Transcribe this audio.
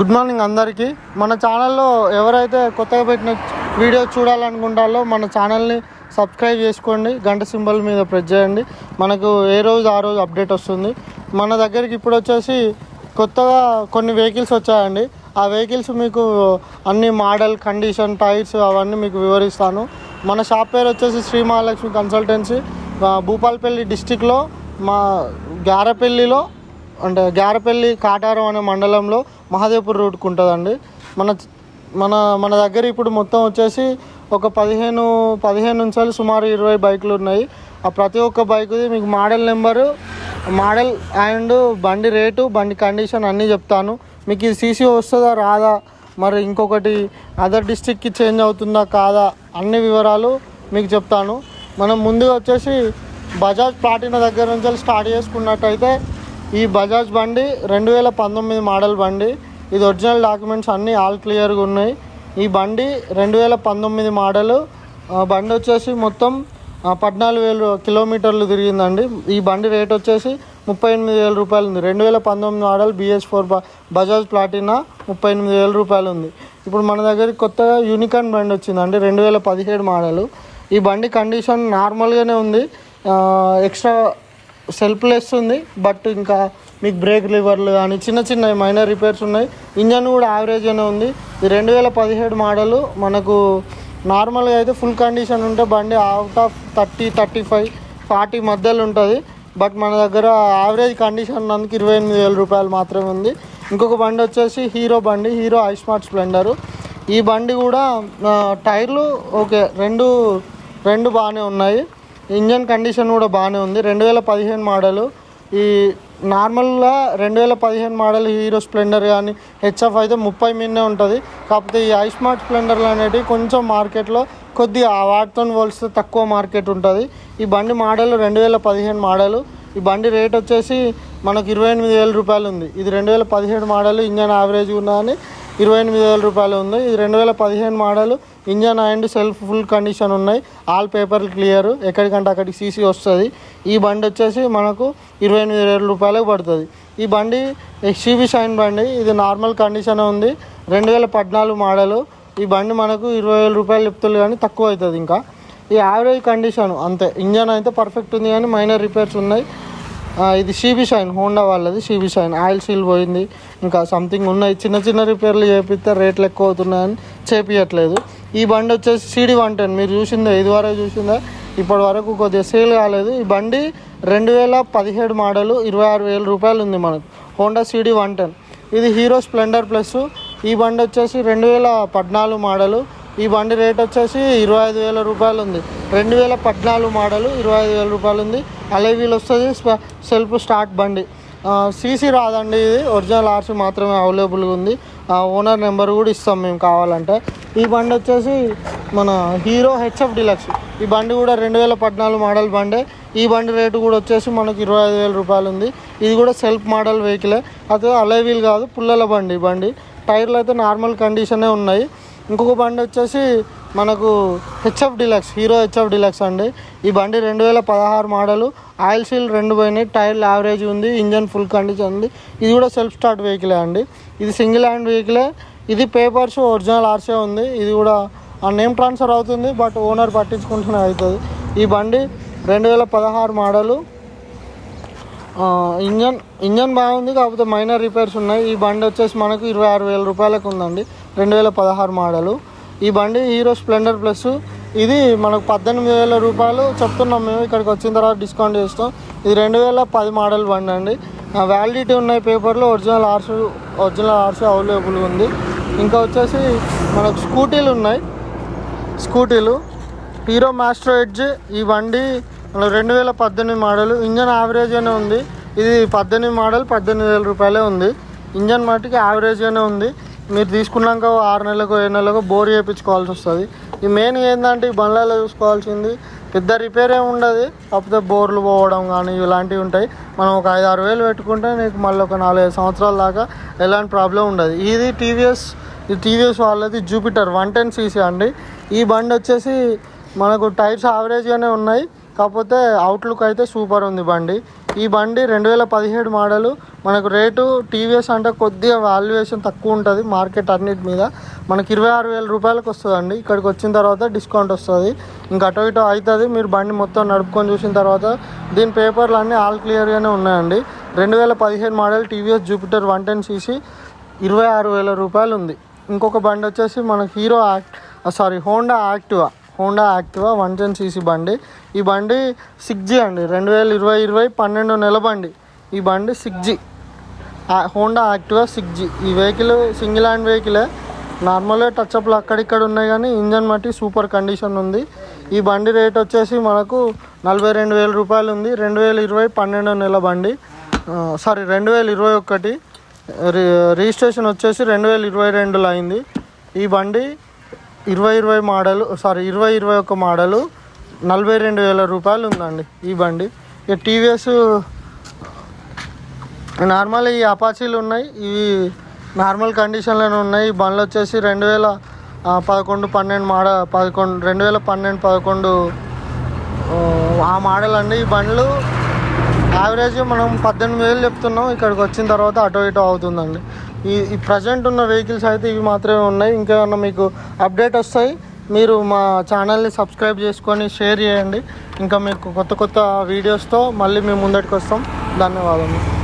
Good morning అందరికీ. మన ఛానల్లో ఎవరైతే కొత్తగా పెట్టిన వీడియో చూడాలనుకుంటారో మన ఛానల్ని సబ్స్క్రైబ్ చేసుకోండి. గంట సింబల్ మీద ప్రెస్ చేయండి. మనకు ఏ రోజు ఆ రోజు అప్డేట్ వస్తుంది. మన దగ్గరికి ఇప్పుడు వచ్చేసి కొత్తగా కొన్ని వెహికల్స్ వచ్చాయండి. ఆ వెహికల్స్ మీకు అన్ని మోడల్ కండిషన్ టైర్స్ అవన్నీ మీకు వివరిస్తాను. మన షాప్ పేరు వచ్చేసి శ్రీ మహాలక్ష్మి కన్సల్టెన్సీ. భూపాలపల్లి డిస్టిక్లో మా గారపల్లిలో అంటే గారపల్లి కాటారం అనే మండలంలో మహాదేవ్పూర్ రూట్కి ఉంటుందండి మన మన మన దగ్గర ఇప్పుడు మొత్తం వచ్చేసి ఒక పదిహేను పదిహేను నుంచి సుమారు ఇరవై బైకులు ఉన్నాయి. ఆ ప్రతి ఒక్క బైక్ది మీకు మోడల్ నెంబరు మోడల్ అండ్ బండి రేటు బండి కండిషన్ అన్నీ చెప్తాను. మీకు ఇది సీసీ వస్తుందా రాదా? మరి ఇంకొకటి అదర్ డిస్టిక్కి చేంజ్ అవుతుందా కాదా? అన్ని వివరాలు మీకు చెప్తాను. మనం ముందుగా వచ్చేసి బజాజ్ ప్లాటినా దగ్గర నుంచి స్టార్ట్ చేసుకున్నట్టయితే ఈ బజాజ్ బండి రెండు వేల పంతొమ్మిది మోడల్ బండి. ఇది ఒరిజినల్ డాక్యుమెంట్స్ అన్నీ ఆల్ క్లియర్గా ఉన్నాయి. ఈ బండి రెండు వేల పంతొమ్మిది మోడలు. బండి వచ్చేసి మొత్తం పద్నాలుగు వేలు కిలోమీటర్లు తిరిగిందండి. ఈ బండి రేట్ వచ్చేసి ముప్పై ఎనిమిది వేల రూపాయలు ఉంది. రెండు వేల పంతొమ్మిది model BS four Bajaj Platina ముప్పై ఎనిమిది వేల రూపాయలు ఉంది. ఇప్పుడు మన దగ్గర కొత్తగా యూనికాన్ బండి వచ్చిందండి రెండు వేల పదిహేడు మోడలు. ఈ బండి కండిషన్ నార్మల్గానే ఉంది. ఎక్స్ట్రా సెల్ఫ్లెస్ ఉంది బట్ ఇంకా మీకు బ్రేక్ లివర్లు కానీ చిన్న చిన్న మైనర్ రిపేర్స్ ఉన్నాయి. ఇంజన్ కూడా యావరేజ్ అనే ఉంది. ఇది రెండు వేల పదిహేడు మోడలు మనకు నార్మల్గా అయితే ఫుల్ కండిషన్ ఉంటే బండి out of thirty thirty five forty మధ్యలో ఉంటుంది. బట్ మన దగ్గర యావరేజ్ కండిషన్ ఉన్నందుకు ఇరవై ఎనిమిది వేల రూపాయలు మాత్రమే ఉంది. ఇంకొక బండి వచ్చేసి హీరో బండి హీరో ఐ స్మార్ట్ స్ప్లెండరు ఈ బండి కూడా టైర్లు ఓకే రెండు రెండు బాగానే ఉన్నాయి. ఇంజన్ కండిషన్ కూడా బాగానే ఉంది. రెండు వేల పదిహేను మోడలు. ఈ నార్మల్గా రెండు వేల పదిహేను మోడల్ హీరో స్ప్లెండర్ కానీ హెచ్ఎఫ్ అయితే ముప్పై మిన్నే ఉంటుంది. కాకపోతే ఈ ఐస్మార్ట్ స్మార్ట్ స్ప్లెండర్లు అనేటివి కొంచెం మార్కెట్లో కొద్దిగా వాటితో పోలిస్తే తక్కువ మార్కెట్ ఉంటుంది. ఈ బండి మోడల్ రెండు వేల పదిహేను మోడలు. ఈ బండి రేట్ వచ్చేసి మనకు ఇరవై ఎనిమిది వేల రూపాయలు ఉంది. ఇది రెండు వేల పదిహేడు మోడల్ ఇంజన్ యావరేజ్ ఉన్నదని ఇరవై ఎనిమిది వేల రూపాయలు ఉంది. ఇది రెండు వేల పదిహేను model. Engine and self full condition ఉన్నాయి. ఆల్ పేపర్లు క్లియర్. ఎక్కడికంటే అక్కడికి సీసీ వస్తుంది. ఈ బండి వచ్చేసి మనకు ఇరవై ఎనిమిది వేల రూపాయలకు పడుతుంది. ఈ బండి ఎక్స్యూబీ షైన్ బండి. ఇది నార్మల్ కండిషన్ ఉంది. రెండు వేల పద్నాలుగు మోడలు. ఈ బండి మనకు ఇరవై వేల రూపాయలు చెప్తుంది కానీ తక్కువ అవుతుంది ఇంకా. ఈ యావరేజ్ కండిషన్ అంతే. ఇంజన్ అయితే పర్ఫెక్ట్ ఉంది కానీ మైనర్ రిపేర్స్ ఉన్నాయి. ఇది షీబీ షైన్ హోండా వాళ్ళది షీబీ షైన్ ఆయిల్ సీల్ పోయింది. ఇంకా సంథింగ్ ఉన్నాయి. చిన్న చిన్న రిపేర్లు చేపిస్తే రేట్లు ఎక్కువ అవుతున్నాయని చేపియట్లేదు. ఈ బండి వచ్చేసి సీడీ వన్ టెన్. మీరు చూసిందే ఇది వరకు చూసిందా. ఇప్పటి వరకు కొద్దిగా సేల్ కాలేదు. ఈ బండి రెండు వేల పదిహేడు మోడలు ఇరవై ఆరు వేల రూపాయలు ఉంది మనకు. Honda CD one ten. ఇది హీరో స్ప్లెండర్ ప్లస్ ఈ బండి వచ్చేసి రెండు వేల పద్నాలుగు మోడలు. ఈ బండి రేట్ వచ్చేసి ఇరవై ఐదు వేల రూపాయలు ఉంది రెండు వేల పద్నాలుగు మోడలు ఇరవై ఐదు వేల రూపాయలు ఉంది అలే వీల్ వస్తుంది సెల్ఫ్ స్టార్ట్ బండి. సీసీ రాదండి ఇది. ఒరిజినల్ ఆర్సీ మాత్రమే అవైలబుల్గా ఉంది. ఆ ఓనర్ నెంబర్ కూడా ఇస్తాం మేము కావాలంటే. ఈ బండి వచ్చేసి మన హీరో హెచ్ఎఫ్ డిలక్స్. ఈ బండి కూడా రెండు వేల పద్నాలుగు మోడల్ బండే. ఈ బండి రేటు కూడా వచ్చేసి మనకు ఇరవై ఐదు వేల రూపాయలు ఉంది ఇది కూడా సెల్ఫ్ మోడల్ వెహికలే. అది అలే వీల్ కాదు పుల్లల బండి. ఈ బండి టైర్లు అయితే నార్మల్ కండిషనే ఉన్నాయి. ఇంకొక బండి వచ్చేసి మనకు HF Deluxe Hero HF Deluxe అండి. ఈ బండి రెండు వేల పదహారు మోడలు. ఆయిల్ సీల్ రెండు పోయినాయి. టైర్లు యావరేజ్ ఉంది. ఇంజన్ ఫుల్ కండిషన్ ఉంది. ఇది కూడా సెల్ఫ్ స్టార్ట్ వెహికలే అండి. ఇది సింగిల్ హ్యాండ్ వెహికలే. ఇది పేపర్స్ ఒరిజినల్ ఆర్సే ఉంది. ఇది కూడా ఆ నేమ్ ట్రాన్స్ఫర్ అవుతుంది బట్ ఓనర్ పట్టించుకుంటూనే అవుతుంది. ఈ బండి రెండు వేల పదహారు మోడలు. ఇంజన్ ఇంజన్ బాగుంది కాకపోతే మైనర్ రిపేర్స్ ఉన్నాయి. ఈ బండి వచ్చేసి మనకు ఇరవై ఆరు వేల రూపాయలకు ఉందండి. రెండు వేల పదహారు మోడలు. ఈ బండి హీరో స్ప్లెండర్ ప్లస్. ఇది మనకు పద్దెనిమిది వేల రూపాయలు చెప్తున్నాం మేము. ఇక్కడికి వచ్చిన తర్వాత డిస్కౌంట్ చేస్తాం. ఇది రెండు వేల పది మోడల్ బండి అండి. వ్యాలిడిటీ ఉన్నాయి పేపర్లో. Original RC original RC available ఉంది. ఇంకా వచ్చేసి మనకు స్కూటీలు ఉన్నాయి. స్కూటీలు. హీరో మాస్టర్ ఎడ్జ్ ఈ బండి రెండు వేల పద్దెనిమిది మోడల్. ఇంజన్ యావరేజ్గానే ఉంది. ఇది పద్దెనిమిది మోడల్ పద్దెనిమిది వేల రూపాయలే ఉంది. ఇంజన్ మట్టుకి యావరేజ్గానే ఉంది. మీరు తీసుకున్నాక ఓ ఆరు నెలలకు ఏడు నెలలకు బోర్ చేయించుకోవాల్సి వస్తుంది. ఈ మెయిన్ ఏంటంటే ఈ బండ్లలో చూసుకోవాల్సింది పెద్ద రిపేర్ ఏమి ఉండదు. కాకపోతే బోర్లు పోవడం కానీ ఇలాంటివి ఉంటాయి. మనం ఒక ఐదు ఆరు వేలు పెట్టుకుంటే నీకు మళ్ళీ ఒక నాలుగైదు సంవత్సరాల దాకా ఎలాంటి ప్రాబ్లం ఉండదు. ఇది టీవీఎస్ ఇది టీవీఎస్ వాళ్ళది జూపిటర్ వన్ టెన్ సీసీ అండి. ఈ బండి వచ్చేసి మనకు టైర్స్ యావరేజ్గానే ఉన్నాయి. కాకపోతే అవుట్లుక్ అయితే సూపర్ ఉంది బండి. ఈ బండి రెండు వేల పదిహేడు మోడలు మనకు రేటు టీవీఎస్ అంటే కొద్దిగా వాల్యుయేషన్ తక్కువ ఉంటుంది మార్కెట్ అన్నిటి మీద. మనకి ఇరవై ఆరు వేల రూపాయలకు వస్తుందండి. ఇక్కడికి వచ్చిన తర్వాత డిస్కౌంట్ వస్తుంది. ఇంకా అటో ఇటో అవుతుంది మీరు బండి మొత్తం నడుపుకొని చూసిన తర్వాత దీని పేపర్లు అన్నీ ఆల్ క్లియర్గానే ఉన్నాయండి. రెండు వేల పదిహేను model TVS Jupiter one ten CC ఇరవై ఆరు వేల రూపాయలు ఉంది. ఇంకొక బండి వచ్చేసి మనకి Hero act sorry Honda Activa Honda Activa one ten CC బండి. ఈ బండి సిక్స్ జీ అండి. రెండు వేల ఇరవై ఇరవై పన్నెండు నెల బండి. ఈ బండి six G. Honda Activa six G. ఈ వెహికల్ సింగిల్ హ్యాండ్ వెహికలే నార్మల్గా టచ్అప్లు అక్కడిక్కడ ఉన్నాయి కానీ ఇంజన్ మట్టి సూపర్ కండిషన్ ఉంది. ఈ బండి రేట్ వచ్చేసి మనకు నలభై రెండు వేల రూపాయలు ఉంది. రెండు వేల ఇరవై పన్నెండో నెల బండి. సారీ రెండు వేల ఇరవై ఒకటి. రి రిజిస్ట్రేషన్ వచ్చేసి రెండు వేల ఇరవై రెండులో అయింది. ఈ బండి ఇరవై ఇరవై మోడల్ సారీ ఇరవై ఇరవై ఒక మోడలు నలభై రెండు వేల రూపాయలు ఉందండి ఈ బండి. ఇక టీవీఎస్ నార్మల్ ఈ అపాచీలు ఉన్నాయి ఇవి నార్మల్ కండిషన్లోనే ఉన్నాయి. ఈ బండ్లు వచ్చేసి రెండు వేల పదకొండు పన్నెండు మోడ పదకొండు రెండు వేల పన్నెండు పదకొండు ఆ మోడల్ అండి ఈ బండ్లు. యావరేజ్ మనం పద్దెనిమిది వేలు చెప్తున్నాం. ఇక్కడికి వచ్చిన తర్వాత అటో ఇటో అవుతుందండి. ఈ ఈ ప్రజెంట్ ఉన్న వెహికల్స్ అయితే ఇవి మాత్రమే ఉన్నాయి. ఇంకేమన్నా మీకు అప్డేట్ వస్తాయి మీరు మా ఛానల్ని సబ్స్క్రైబ్ చేసుకొని షేర్ చేయండి. ఇంకా మీకు కొత్త కొత్త వీడియోస్తో మళ్ళీ మేము ముందటికి వస్తాం. ధన్యవాదాలు